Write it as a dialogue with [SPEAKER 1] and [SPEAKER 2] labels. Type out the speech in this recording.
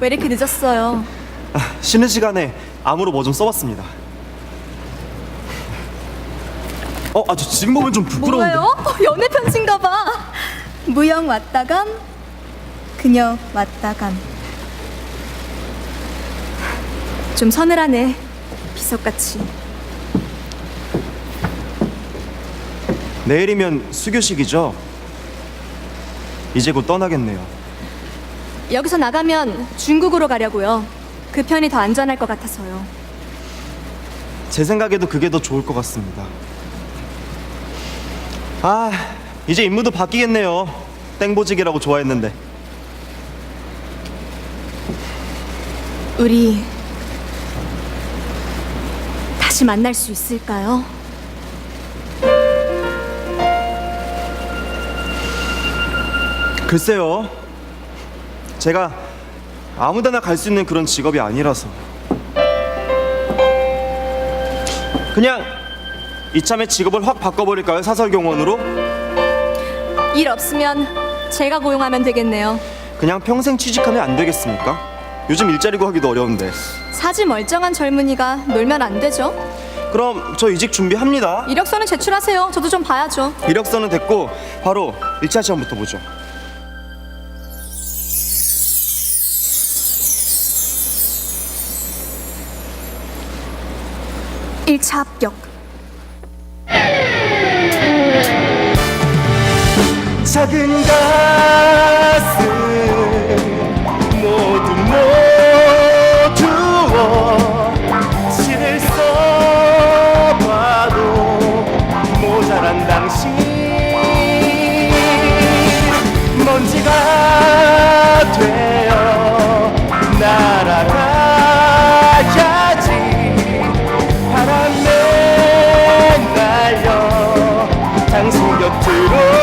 [SPEAKER 1] 왜 이렇게 늦었어요?
[SPEAKER 2] 아, 쉬는 시간에 암으로 뭐 좀 써봤습니다. 어, 아, 저 지금 보면 좀 부끄러운데.
[SPEAKER 1] 뭐예요? 어, 연애 편지인가 봐. 무영 왔다 감, 그녀 왔다 감. 좀 서늘하네. 비석같이.
[SPEAKER 2] 내일이면 수교식이죠. 이제 곧 떠나겠네요.
[SPEAKER 1] 여기서 나가면 중국으로 가려고요. 그 편이 더 안전할 것 같아서요.
[SPEAKER 2] 제 생각에도 그게 더 좋을 것 같습니다. 아, 이제 임무도 바뀌겠네요. 땡보직이라고 좋아했는데.
[SPEAKER 1] 우리 다시 만날 수 있을까요?
[SPEAKER 2] 글쎄요. 제가 아무데나 갈 수 있는 그런 직업이 아니라서. 그냥 이참에 직업을 확 바꿔버릴까요? 사설경원으로?
[SPEAKER 1] 일 없으면 제가 고용하면 되겠네요.
[SPEAKER 2] 그냥 평생 취직하면 안 되겠습니까? 요즘 일자리 구하기도 어려운데.
[SPEAKER 1] 사지 멀쩡한 젊은이가 놀면 안 되죠.
[SPEAKER 2] 그럼 저 이직 준비합니다.
[SPEAKER 1] 이력서는 제출하세요. 저도 좀 봐야죠.
[SPEAKER 2] 이력서는 됐고 바로 1차 시험부터 보죠.
[SPEAKER 1] 일차 합격.
[SPEAKER 2] 작은 가 곁으로